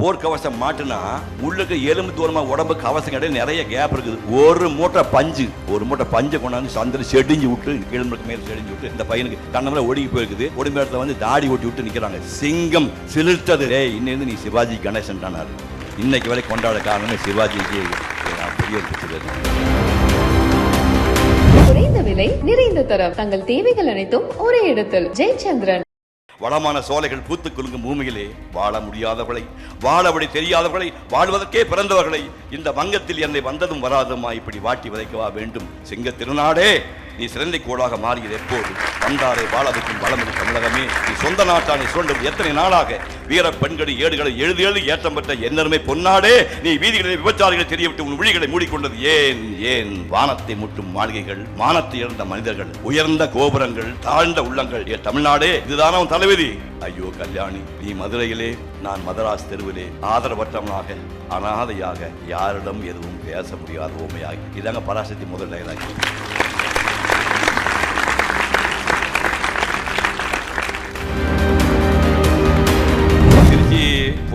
போர்க்கவசம் மாட்டுனா உள்ளுக்கு எலும்பு தூரமா உடம்பு கவசம் கிடையாது நிறைய கேப் இருக்குது. ஒரு மூட்டை பஞ்சு ஒரு மூட்டை பஞ்சை கொண்டாந்து சந்திர செடிஞ்சு விட்டு எலும்புக்கு மேல செடிஞ்சு விட்டு இந்த பையனுக்கு கண்ணமில் ஒடுங்கி போயிருக்குது. ஒடுங்க இடத்துல வந்து தாடி ஓட்டி விட்டு நிக்கிறாங்க. சிங்கம் சிலிர்த்தது. ஏய் இன்னிருந்து நீ சிவாஜி கணேசன் தானாரு. இன்னைக்கு வரை கொண்டாட காரணமே சிவாஜிக்கு. பெரிய குறைந்த விலை நிறைந்த தரம். தங்கள் தேவைகள் அனைத்தும் ஒரே இடத்தில். ஜெயச்சந்திரன். வளமான சோலைகள் பூத்து குலுங்கும் பூமியிலே வாழ முடியாதவர்களை வாழபடி தெரியாதவர்களை வாழ்வதற்கே பிறந்தவர்களை இந்த வங்கத்தில் என்னை வந்ததும் வராதுமா இப்படி வாட்டி விதைக்கவா வேண்டும்? சிங்க திருநாடே நீ சிறந்தை கோளாக மாறியது எப்போது? வந்தாரை வாழ வளமிகு தமிழகமே. நீ சொந்த நாட்டானை சுரண்டும் எத்தனை நாளாக? வீர பெண்களை ஏடுகளை எழுதி எழுதி ஏற்றம் பெற்ற என்னருமை பொன்னாடே நீ வீதிகளை விபச்சாரிகளை தெரியவிட்டு உன் விழிகளை மூடிக்கொண்டது ஏன்? ஏன்? வானத்தை முட்டும் மாளிகைகள் மானத்தை இழந்த மனிதர்கள் உயர்ந்த கோபுரங்கள் தாழ்ந்த உள்ளங்கள். ஏ தமிழ்நாடே இதுதான உன் தலைவிதி? ஐயோ கல்யாணி நீ மதுரையிலே நான் மதராஸ் தெருவிலே ஆதரவற்றவனாக அனாதையாக யாரிடம் எதுவும் பேச முடியாத ஓமையாகி இதாங்க பராசக்தி முதல் டைலாக்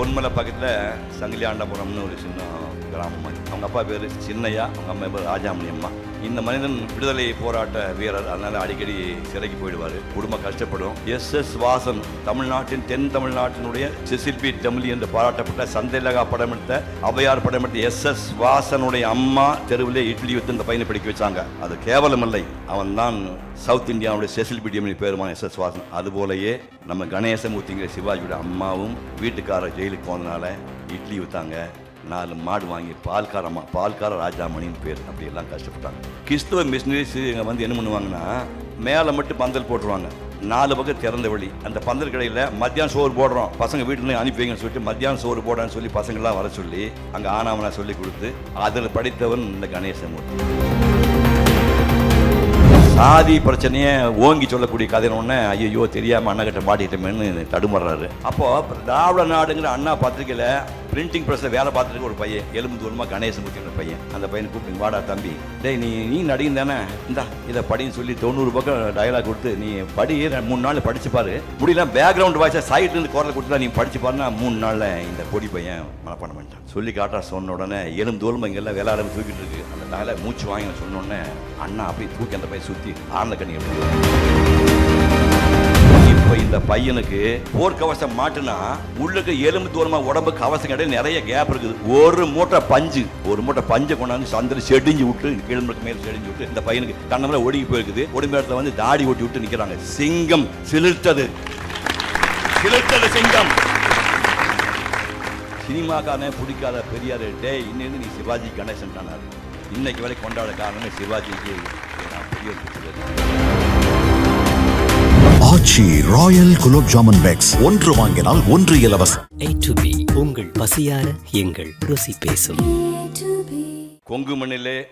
பொன்மலை பக்கத்தில் சங்கிலியாண்டபுரம்னு ஒரு சின்ன கிராமம். அவங்க அப்பா பேர் சின்னையா அவங்க அம்மா பேர் ராஜாமணி அம்மா. இந்த மனிதன் விடுதலை போராட்ட வீரர். அதனால் அடிக்கடி சிறைக்கு போயிடுவார். குடும்பம் கஷ்டப்படும். எஸ் எஸ் வாசன் தமிழ்நாட்டின் தென் தமிழ்நாட்டினுடைய செசில்பி டெமிலி என்று பாராட்டப்பட்ட சந்தைலகா படம் எடுத்த அவையார் படம் எடுத்த எஸ் எஸ் வாசனுடைய அம்மா தெருவிலே இட்லி வித்து இந்த பையனை படிக்க வச்சாங்க. அது கேவலமில்லை. அவன் தான் சவுத் இந்தியாவுடைய செசில் பிடிஎம் பேருமான எஸ் எஸ் வாசன் அதுபோலயே நம்ம கணேசமூர்த்திங்கிற சிவாஜியோட அம்மாவும் வீட்டுக்காரர் ஜெயிலுக்கு போனதுனால இட்லி வித்தாங்க நாலு மாடு வாங்கி பால்காரம்மா பால்கார ராஜாமணின்னு பேர். அப்படி எல்லாம் கஷ்டப்பட்டாங்க. கிறிஸ்துவ மிஷினரிஸ் வந்து என்ன பண்ணுவாங்கன்னா மேலே மட்டும் பந்தல் போட்டுருவாங்க. நாலு பக்கம் திறந்த வழி அந்த பந்தல் கடையில் மத்தியானம் சோறு போடுறோம். பசங்க வீட்டுல அனுப்பி வைங்கன்னு சொல்லிட்டு மத்தியானம் சோறு போடான்னு சொல்லி பசங்களாம் வர சொல்லி அங்கே ஆனாவனா சொல்லி கொடுத்து அதில் படித்தவன் இந்த கணேசமூர்த்தி. சாதி பிரச்சனையை ஓங்கி சொல்லக்கூடிய கதைன்னு ஒன்று ஐயோ தெரியாமல் அண்ணா கிட்ட மாட்டிக்கிட்டோமேன்னு தடுமாறுறாரு. அப்போது திராவிட நாடுங்கிற அண்ணா பத்திரிக்கையில் பிரிண்டிங் ப்ரெஸ்ஸில் வேலை பார்த்துட்டு ஒரு பையன் எலும்பு தூரமாக கணேசமூர்த்திங்கிற பையன். அந்த பையனை கூப்பிட்டு வாடா தம்பி டேய் நீ நீ நடிகன் தானே? இந்தா இதை படின்னு சொல்லி தொண்ணூறு பக்கம் டயலாக் கொடுத்து நீ படி மூணு நாள் படிச்சு பாரு. முடியல பேக்ரவுண்ட் வாய்ஸை சைட்லேருந்து குரல் கொடுத்தா நீ படிச்சு பாருன்னா மூணு நாளில் இந்த பொடி பையன் மனப்பாடம் பண்ணிட்டான். சொல்லி காட்டா சொன்ன உடனே எலும்பு தூரமாக இங்கெல்லாம் வேலை தூக்கிட்டு இருக்கு. அந்த நாளை மூச்சு வாங்கி சொன்ன உடனே அண்ணா அப்படியே தூக்கி அந்த பையன் சுற்றி ஆனந்த கண்ணி இப்போ இந்த பையனுக்கு போர்க்கவசம் மாட்டுனா உள்ளுக்கு எலும்பு தூரமா உடம்பு கவசம் கிடையாது நிறைய கேப் இருக்குது. ஒரு மூட்டை பஞ்சு ஒரு மூட்டை பஞ்சை கொண்டாந்து சந்திர செடிஞ்சு விட்டு எலும்புக்கு மேல செடிஞ்சு விட்டு இந்த பையனுக்கு கண்ணமில் ஒடுங்கி போயிருக்குது. ஒடுங்க இடத்துல வந்து தாடி ஓட்டி விட்டு நிக்கிறாங்க. சிங்கம் சிலிர்த்தது. சிலிர்த்தது சிங்கம். சினிமாக்காரனே பிடிக்காத பெரியார் டே இன்னிருந்து நீ சிவாஜி கணேசன் தானார் இன்னைக்கு வரை கொண்டாட காரணமே சிவாஜிக்கு நான் பெரிய பிடிச்சது ஆச்சி ராயல் குலோப் ஜாமுன் பேக்ஸ். ஒன்று வாங்கினால் ஒன்று இலவசம். A to B உங்கள் பசியார எங்கள் ருசி பேசும். கொங்கு மண்ணிலே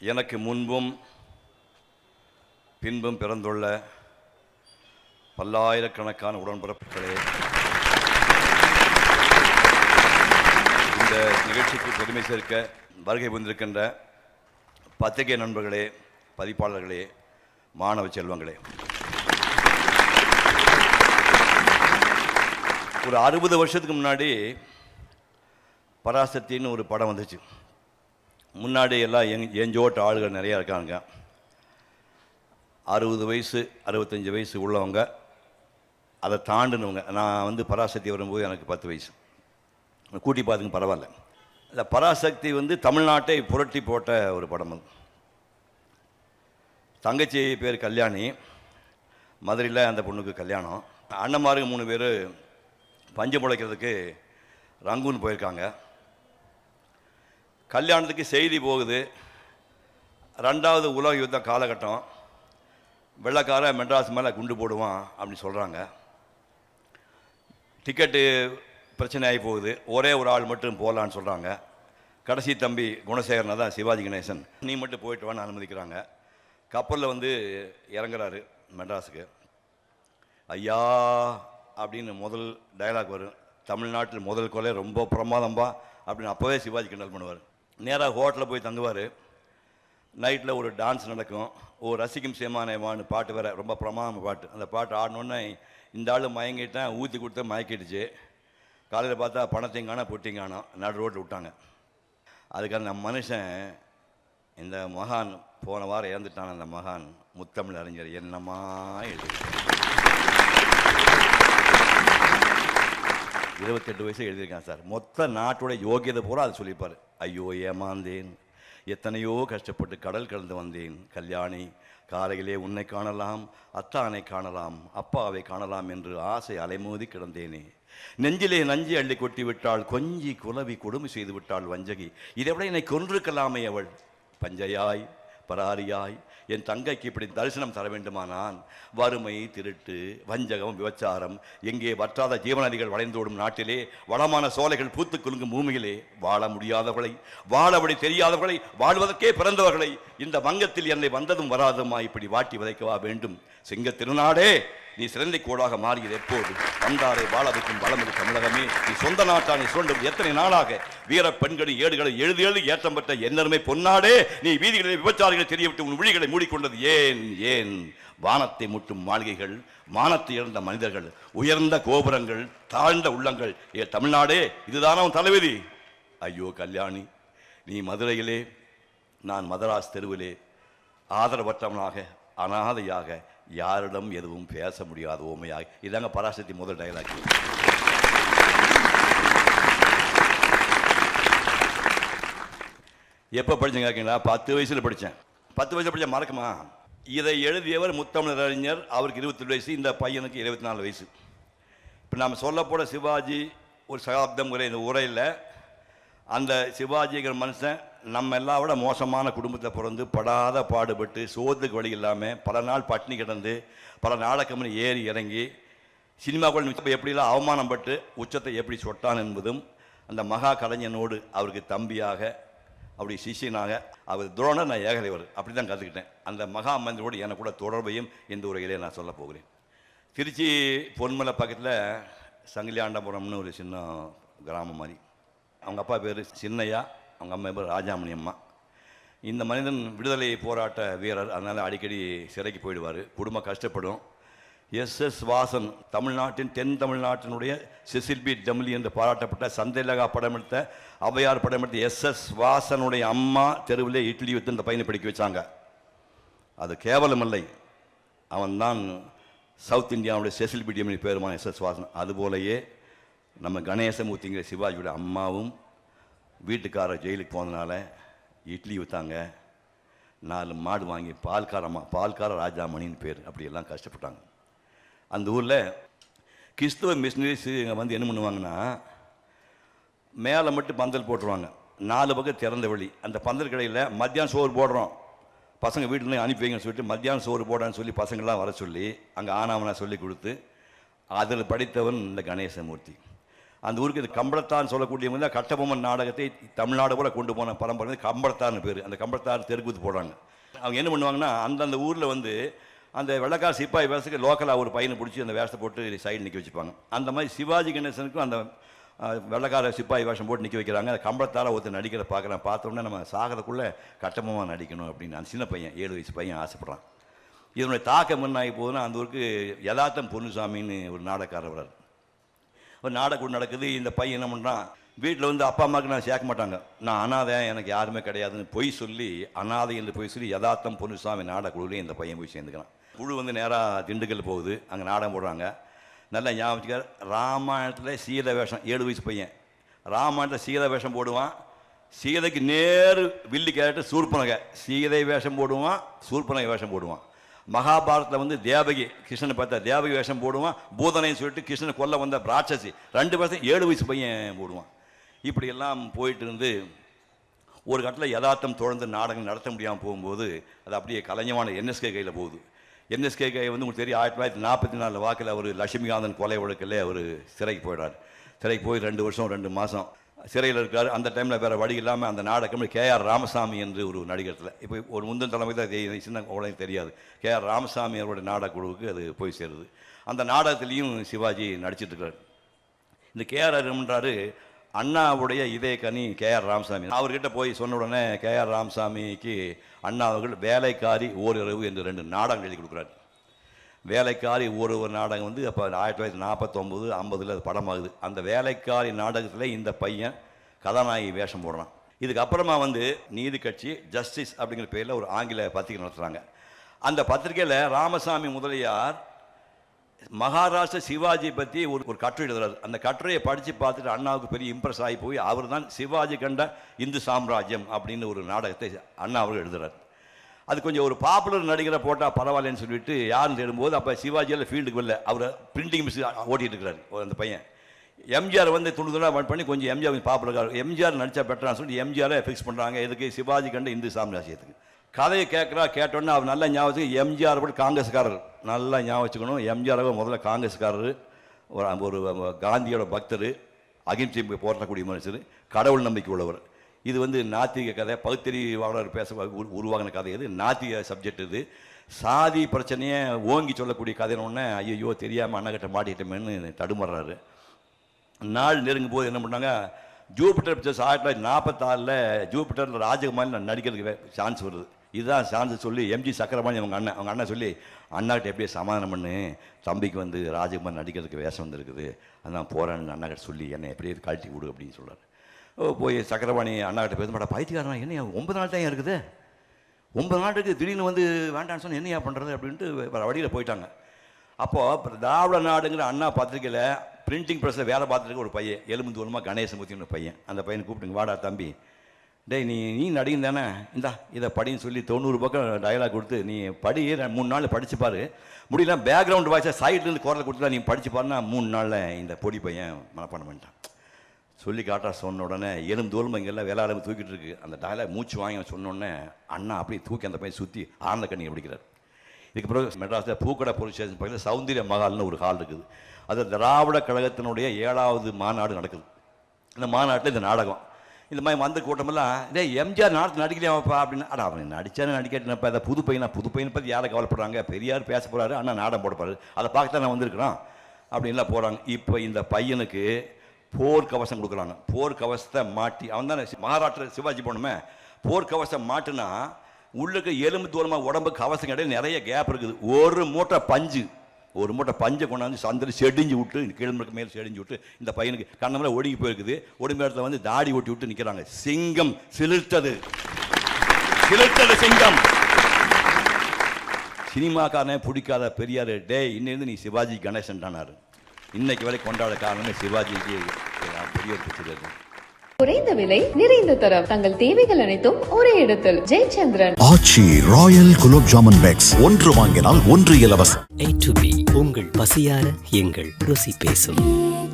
எனக்கு முன்பும் பின்பும் பிறந்துள்ள பல்லாயிரக்கணக்கான உடன்பிறப்புகளே இந்த நிகழ்ச்சிக்கு பெருமை சேர்க்க வருகை வந்திருக்கின்ற பத்திரிகை நண்பர்களே பதிப்பாளர்களே மாணவ செல்வங்களே. ஒரு அறுபது வருஷத்துக்கு முன்னாடி பராசக்தின்னு ஒரு படம் வந்துச்சு. முன்னாடி எல்லாம் எங் எஞ்சோட்ட ஆளுகள் நிறையா இருக்காங்க. அறுபது வயசு அறுபத்தஞ்சி வயசு உள்ளவங்க அதை தாண்டினவங்க. நான் வந்து பராசக்தி வரும்போது எனக்கு பத்து வயசு. கூட்டி பார்த்துங்க பரவாயில்ல. இந்த பராசக்தி வந்து தமிழ்நாட்டை புரட்டி போட்ட ஒரு படம் அது. தங்கச்சி பேர் கல்யாணி. மதுரையில் அந்த பொண்ணுக்கு கல்யாணம். அண்ணன்மாருங்க மூணு பேர் பஞ்சு முளைக்கிறதுக்கு ரங்கூன் போயிருக்காங்க. கல்யாணத்துக்கு செய்தி போகுது. ரெண்டாவது உலக யுத்த காலகட்டம். வெள்ளக்கார மெட்ராஸ் மேலே குண்டு போடுவான் அப்படின்னு சொல்கிறாங்க டிக்கெட்டு பிரச்சனை ஆகி போகுது. ஒரே ஒரு ஆள் மட்டும் போகலான்னு சொல்கிறாங்க கடைசி தம்பி குணசேகரனை தான் சிவாஜி கணேசன். நீ மட்டும் போயிட்டு வான்னு அனுமதிக்கிறாங்க. கப்பலில் வந்து இறங்குறாரு மெட்ராஸுக்கு. ஐயா அப்படின்னு முதல் டயலாக் வரும். தமிழ்நாட்டில் முதல் கொலை ரொம்ப பிரமாதம்பா அப்படின்னு அப்போவே சிவாஜி கிண்டல் பண்ணுவார். நேராக ஹோட்டலில் போய் தங்குவார். நைட்டில் ஒரு டான்ஸ் நடக்கும். ஓ ரசிக்கும் சேமானேவான்னு பாட்டு வேறு ரொம்ப பிரமாதம் பாட்டு. அந்த பாட்டு ஆடணுன்னு இந்த ஆள் மயங்கிட்டேன் ஊற்றி கொடுத்து மயக்கிடுச்சு. காலையில் பார்த்தா பணத்தையும் காணோம் பொட்டியும் காணோம். நடு ரோட்டில் விட்டாங்க. அதுக்காக நம்ம மனுஷன் இந்த மகான் போன வாரம் இறந்துட்டான் அந்த மகான். முத்தமிழ் அறிஞர் என்னமா எழுதி இருபத்தெட்டு வயசு எழுதியிருக்கான் சார். மொத்த நாட்டோட யோகியதை பூரா அது சொல்லியிருப்பார் ஐயோ ஏமாந்தேன். எத்தனையோ கஷ்டப்பட்டு கடல் கடந்து வந்தேன். கல்யாணி காலையிலே உன்னை காணலாம் அத்தானை காணலாம் அப்பாவை காணலாம் என்று ஆசை அலைமோதி கிடந்தேனே. நெஞ்சிலே நஞ்சி அள்ளி கொட்டி விட்டாள் கொஞ்சி குலவி கொடுமை செய்து விட்டாள் வஞ்சகி. இதை விட என்னை கொன்றிருக்கலாமே அவள். பஞ்சையாய் பராரியாய் என் தங்கைக்கு இப்படி தரிசனம் தர வேண்டுமானான் வறுமை திருட்டு வஞ்சகம் விபச்சாரம் எங்கே வற்றாத ஜீவநதிகள் வளைந்தோடும் நாட்டிலே வளமான சோலைகள் பூத்து குலுங்கும் பூமியிலே வாழ முடியாதவர்களை வாழபடி தெரியாதவர்களை வாழ்வதற்கே பிறந்தவர்களை இந்த வங்கத்தில் என்னை வந்ததும் வராதுமா இப்படி வாட்டி விதைக்கவா வேண்டும்? சிங்க திருநாடே நீ சிறந்தை கோடாக மாறியது எப்போது? வந்தாரை வாழ வைக்கும் வளமிகு தமிழகமே. நீ சொந்த நாட்டானை சுரண்டும் எத்தனை நாளாக? வீர பெண்களின் ஏடுகளை எழுதி எழுதி ஏற்றம் பெற்ற என்னருமை பொன்னாடே நீ வீதிகளில் விபச்சாரிகளை தெரியவிட்டு உன் விழிகளை மூடிக்கொண்டது ஏன்? ஏன்? வானத்தை முட்டும் மாளிகைகள் மானத்தை இழந்த மனிதர்கள் உயர்ந்த கோபுரங்கள் தாழ்ந்த உள்ளங்கள். ஏ தமிழ்நாடே இதுதான உன் தலைவிதி? ஐயோ கல்யாணி நீ மதுரையிலே நான் மதராஸ் தெருவிலே ஆதரவற்றவனாக அனாதையாக யாரிடம் எதுவும் பேச முடியாத ஓமையாக. இதாங்க பராசக்தி முதல் டயலாக் எப்போ படித்தேன் கேட்குங்களா பத்து வயசில் படித்தேன் பத்து வயசில் படித்தேன் மறக்குமா? இதை எழுதியவர் முத்தமிழர் அறிஞர். அவருக்கு இருபத்தெட்டு வயசு இந்த பையனுக்கு இருபத்தி நாலு வயசு. இப்போ நாம் சொல்லப்போட சிவாஜி ஒரு சகாப்தம் இந்த உரையில் அந்த சிவாஜிங்கிற மனுஷன் நம்ம எல்லாம் விட மோசமான குடும்பத்தில் பிறந்து படாத பாடுபட்டு சோத்துக்கு வழி இல்லாமல் பல நாள் பட்டினி கிடந்து பல நாடகம்னு ஏறி இறங்கி சினிமாக்குள்ள எப்படிலாம் அவமானப்பட்டு உச்சத்தை எப்படி சொட்டான் என்பதும் அந்த மகா கலைஞனோடு அவருக்கு தம்பியாக அப்படி சிஷியனாக அவர் துரோணர் நான் ஏகலைவர் அப்படி தான் கற்றுக்கிட்டேன் அந்த மகா மந்திரோடு எனக்கு கூட தொடர்பையும் இந்த உரையிலே நான் சொல்ல போகிறேன். திருச்சி பொன்மலை பக்கத்தில் சங்கிலியாண்டபுரம்னு ஒரு சின்ன கிராமம் மாதிரி. அவங்க அப்பா பேர் சின்னையா அவங்க அம்மா பேர் ராஜாமணி அம்மா. இந்த மனிதன் விடுதலை போராட்ட வீரர் அதனால் அடிக்கடி சிறைக்கு போயிடுவார் குடும்பம் கஷ்டப்படும். எஸ். எஸ். வாசன் தமிழ்நாட்டின் தென் தமிழ்நாட்டினுடைய செசில் பி. டம்லி என்று பாராட்டப்பட்ட சந்தைலகா படம் எடுத்த ஔவையார் படம் எடுத்த எஸ். எஸ். வாசனுடைய அம்மா தெருவில் இட்லி வித்து இந்த பையனை படிக்க வச்சாங்க. அது கேவலமில்லை. அவன்தான் சவுத் இந்தியாவுடைய செசில் பி. டம்லி பேருமான எஸ். எஸ். வாசன். அதுபோலயே நம்ம கணேசமூர்த்திங்கிற சிவாஜியோட அம்மாவும் வீட்டுக்காரர் ஜெயிலுக்கு போனதுனால இட்லி விற்றாங்க நாலு மாடு வாங்கி பால்காரம்மா பால்கார ராஜாமணின்னு பேர். அப்படியெல்லாம் கஷ்டப்பட்டாங்க. அந்த ஊரில் கிறிஸ்துவ மிஷினரிஸ் இங்கே வந்து என்ன பண்ணுவாங்கன்னா மேலே மட்டும் பந்தல் போட்டுருவாங்க. நாலு பக்கம் திறந்த வழி அந்த பந்தல் கடையில் மத்தியானம் சோறு போடுறோம். பசங்க வீட்டில் அனுப்பி வைங்கன்னு சொல்லிட்டு மத்தியானம் சோறு போடான்னு சொல்லி பசங்கள்லாம் வர சொல்லி அங்கே ஆனாவனா சொல்லி கொடுத்து அதில் படித்தவன் இந்த கணேசமூர்த்தி. அந்த ஊருக்கு இது கம்பளத்தான் சொல்லக்கூடியவங்க தான் கட்டபொம்மன் நாடகத்தை தமிழ்நாடு போல கொண்டு போன பரம்பரை கம்பளத்தான் பேர். அந்த கம்பளத்தார் தெருக்கூத்து போடுறாங்க. அவங்க என்ன பண்ணுவாங்கன்னா அந்தந்த ஊரில் வந்து அந்த வெள்ளக்கார சிப்பாய் வேஷத்துக்கு லோக்கலாக ஒரு பையனை பிடிச்சி அந்த வேஷத்தை போட்டு சைடு நிற்க வச்சுப்பாங்க. அந்த மாதிரி சிவாஜி கணேசனுக்கும் அந்த வெள்ளக்கார சிப்பாய் வேஷம் போட்டு நிற்க வைக்கிறாங்க. அந்த கம்பளத்தால் ஒருத்தர் நடிக்கிற பார்க்குறேன். பார்த்தோன்னே நம்ம சாகிறதுக்குள்ளே கட்டபொம்மன் நடிக்கணும் அப்படின்னு. அந்த சின்ன பையன் ஏழு வயசு பையன் ஆசைப்பட்றான். இதனுடைய தாக்கம் என்ன ஆகி போகுதுன்னா அந்த ஊருக்கு யதார்த்தம் பொன்னுசாமின்னு ஒரு நாடகக்காரர் வர்றார். ஒரு நாடகம் நடக்குது இந்த பையன் என்ன பண்ணுறான் வீட்டில் வந்து அப்பா அம்மாவுக்கு நான் சேர்க்க மாட்டாங்க. நான் அனாதை எனக்கு யாருமே கிடையாதுன்னு பொய் சொல்லி அனாதை என்று பொய் சொல்லி யதார்த்தம் பொன்னுசாமி நாடகுழுவிலே இந்த பையன் போய் சேர்ந்துக்கிறான். குழு வந்து நேராக திண்டுக்கல் போகுது அங்கே நாடகம் போடுறாங்க. நல்லா ஞாபகம் வச்சுக்கார் ராமாயணத்தில் சீதை வேஷம் ஏழு வயசு பையன். ராமாயணத்தில் சீத வேஷம் போடுவான் சீதைக்கு நேரு வில்லி கேரக்டர் சூர்பனகை. சீதை வேஷம் போடுவான் சூர்பனகை வேஷம் போடுவான். மகாபாரதத்தில் வந்து தேவகி கிருஷ்ணனை பார்த்தா தேவகி வேஷம் போடுவான் பூதனைன்னு சொல்லிட்டு கிருஷ்ணனை கொல்ல வந்த ராட்சசி. ரெண்டு வருஷம் ஏழு வயசு பையன் போடுவான். இப்படியெல்லாம் போயிட்டு இருந்து ஒரு கட்டத்தில் யதார்த்தம் தொடர்ந்து நாடகம் நடத்த முடியாமல் போகும்போது அது அப்படியே கலைஞமான என்எஸ்கே கையில் போகுது. என்எஸ்கே கை வந்து உங்களுக்கு தெரியும் ஆயிரத்தி தொள்ளாயிரத்தி நாற்பத்தி நாலு வாக்கில் அவர் லட்சுமிகாந்தன் கொலை வழக்கில் அவர் சிறைக்கு போயிடுறார். சிறைக்கு போய் ரெண்டு வருஷம் ரெண்டு மாதம் சிறையில் இருக்கார். அந்த டைமில் வேறு வழி இல்லாமல் அந்த நாடகம் கே. ஆர். ராமசாமி என்று ஒரு நடிகரத்தில் இப்போ ஒரு முந்தின தலைமை தான் சின்ன குழந்தைக்கு தெரியாது. கே. ஆர். ராமசாமி அவருடைய நாடக குழுவுக்கு அது போய் சேருது. அந்த நாடகத்திலையும் சிவாஜி நடிச்சிட்டு இருக்காரு. இந்த கேஆர் ரமன்றாரு அண்ணாவுடைய இதய கனி கேஆர் ராமசாமி. அவர்கிட்ட போய் சொன்ன உடனே கேஆர் ராமசாமிக்கு அண்ணா அவர்கள் வேலைக்காரி ஓரிரவு என்று ரெண்டு நாடகம் எழுதி கொடுக்குறாரு. வேலைக்காரி ஒரு ஒரு நாடகம் வந்து அப்போ ஆயிரத்தி தொள்ளாயிரத்தி நாற்பத்தொம்போது ஐம்பதில் அது படமாகுது. அந்த வேலைக்காரி நாடகத்தில் இந்த பையன் கதாநாயகி வேஷம் போடுறான். இதுக்கப்புறமா வந்து நீதி கட்சி ஜஸ்டிஸ் அப்படிங்கிற பேரில் ஒரு ஆங்கில பத்திரிகை நடத்துகிறாங்க அந்த பத்திரிக்கையில் ராமசாமி முதலியார் மகாராஷ்டிர சிவாஜி பற்றி ஒரு ஒரு கட்டுரை எழுதுறாரு. அந்த கட்டுரையை படித்து பார்த்துட்டு அண்ணாவுக்கு பெரிய இம்ப்ரெஸ் ஆகி போய் அவர் தான் சிவாஜி கண்ட இந்து சாம்ராஜ்யம் அப்படின்னு ஒரு நாடகத்தை அண்ணா அவர்கள் எழுதுறாரு. அது கொஞ்சம் ஒரு பாப்புலர் நடிகரை போட்டால் பரவாயில்லன்னு சொல்லிட்டு யாருன்னு தேடும்போது அப்போ சிவாஜியில் ஃபீல்டுக்கு வரல. அவர் பிரிண்டிங் மிஸ் ஓட்டிகிட்டு இருக்கிறார் ஒரு அந்த பையன். எம்ஜிஆர் வந்து துண்டு துண்டாக பண்ணி கொஞ்சம் எம்ஜிஆர் பாப்புலர் எம்ஜிஆர் நடித்தா பெட்டரான்னு சொல்லிட்டு எம்ஜிஆரை ஃபிக்ஸ் பண்ணுறாங்க எதுக்கு? சிவாஜி கண்ட இந்து சாம்ராஜ்யத்துக்கு. கதையை கேட்குறா கேட்டோன்னே அவர் நல்லா ஞாபகம் எம்ஜிஆர் கூட காங்கிரஸ்காரர். நல்லா ஞாபகம் வச்சுக்கணும். எம்ஜிஆர் முதல்ல காங்கிரஸ்காரர். ஒரு ஒரு காந்தியோட பக்தர். அகிம்சை போராடக்கூடிய மனுஷர். கடவுள் நம்பிக்கை உள்ளவர். இது வந்து நாத்திக கதை. பகுத்தறிவாளர் பேச உருவாகின கதை இது. நாத்திக சப்ஜெக்ட் இது. சாதி பிரச்சனையை ஓங்கி சொல்லக்கூடிய கதைன்னு ஐயோ தெரியாமல் அண்ணகிட்ட மாட்டிக்கிட்டோமேன்னு தடுமாறுறாரு. நாள் நெருங்கும் போது என்ன பண்ணாங்க ஜூபிட்டர் பிக்சர்ஸ் ஆயிரத்தி தொள்ளாயிரத்தி நாற்பத்தாறில் ஜூபிட்டரில் ராஜகுமாரி நான் நடிக்கிறதுக்கு சான்ஸ் வருது. இதுதான் சான்ஸ் சொல்லி எம்ஜி சக்கரபாணி அவங்க அண்ணன் அவங்க அண்ணன் சொல்லி அண்ணாக்கிட்ட எப்படியே சமாதானம் பண்ணு? தம்பிக்கு வந்து ராஜகுமார் நடிக்கிறதுக்கு வேஷம் வந்துருக்குது. அதான் போகிறான்னு அண்ணாக்கிட்ட சொல்லி என்னை எப்படியே கழட்டி விடு அப்படின்னு சொல்கிறார் போய் சக்கரவாணி அண்ணாட்ட பேச மாட்டா பைத்தியக்காரனா என்ன ஒன்பது நாள் தான் இருக்குது? ஒன்பது நாட்டுக்கு திடீர்னு வந்து வேண்டாம்னு சொன்னால் என்னையா பண்ணுறது அப்படின்ட்டு வேறு வழியில் போயிட்டாங்க. அப்போது திராவிட நாடுங்கிற அண்ணா பத்திரிக்கையில் பிரிண்டிங் ப்ரெஸ்ஸில் வேலை பார்த்துருக்க ஒரு பையன் எலும்பு தூரமாக கணேசமூர்த்தின்னு ஒரு பையன். அந்த பையனை கூப்பிட்டுங்க வாடா தம்பி. டேய் நீ நீ நடிகன் தானே? இந்தா இதை படின்னு சொல்லி தொண்ணூறு பக்கம் டயலாக் கொடுத்து நீ படி மூணு நாள் படித்து பாரு. முடியல பேக்ரவுண்ட் வாய்ஸாக சைட்லேருந்து குரல் கொடுத்துட்டா நீ படிச்சு பாருன்னா மூணு நாளில் இந்த பொடி பையன் மனப்பாடம் பண்ணிட்டான். சொல்லி காட்டா சொன்ன உடனே எலும்பு தோல்மை இங்கெல்லாம் வேளாளம் தூக்கிட்டு இருக்கு. அந்த டயலாக் மூச்சு வாங்கி சொன்னோடனே அண்ணா அப்படியே தூக்கி அந்த பையன் சுற்றி ஆனந்த கண்ணி பிடிக்கிறார் இதுக்கு பிறகு மெட்ராஸில் பூக்கடை போலீஸ் ஸ்டேஷன் பக்கத்தில் சௌந்தரிய மகால்னு ஒரு ஹால் இருக்குது. அது திராவிட கழகத்தினுடைய ஏழாவது மாநாடு நடக்குது. இந்த மாநாட்டில் இந்த நாடகம். இந்த மாதிரி வந்த கூட்டமெல்லாம் டேய் எம்ஜிஆர் நாடகத்தில் நடிக்கலையாப்பா அப்படின்னு. அடா அவன் நடித்தானே நடிக்கட்டப்பா அதை புது பையனா புது பையனை பற்றி யாரை கவலைப்படுறாங்க? பெரியார் பேச போகிறாரு அண்ணா நாடகம் போட போகிறாரு அதை பார்க்க தான் நான் வந்திருக்கிறான். அப்படின்லாம் போகிறாங்க இப்போ இந்த பையனுக்கு போர் கவசம் கொடுக்குறாங்க. போர் கவசத்தை மாட்டி அவன் தானே மகாராஷ்டிர சிவாஜி போனோமே போர் கவசம் மாட்டினா உள்ளுக்கு எலும்பு தூரமாக உடம்பு கவசம் இடையில நிறைய கேப் இருக்குது. ஒரு மூட்டை பஞ்சு ஒரு மூட்டை பஞ்சை கொண்டாந்து சந்திர செடிஞ்சு விட்டு கிழமைக்கு மேல் செடிஞ்சு விட்டு இந்த பையனுக்கு கண்ணமெல்லாம் ஒடுங்கி போயிருக்குது. ஒடுங்கி இடத்துல வந்து தாடி ஒட்டி விட்டு நிற்கிறாங்க சிங்கம் சிலிர்த்தது. சிலிர்த்தது சிங்கம். சினிமாக்காரனே பிடிக்காத பெரியார் டே இன்னிருந்து நீ சிவாஜி கணேசன் தானாரு இன்னைக்கு வரை கொண்டாட காரணமே சிவாஜிக்கு பெரிய குறைந்த விலை நிறைந்த தரம். தங்கள் தேவைகள் அனைத்தும் ஒரே இடத்தில். Jayachandran. Aachi royal gulab jamun packs. ஒன்று வாங்கினால் ஒன்று இலவசம். ஏ டு பி உங்கள் பசியார எங்கள் ருசி பேசும்.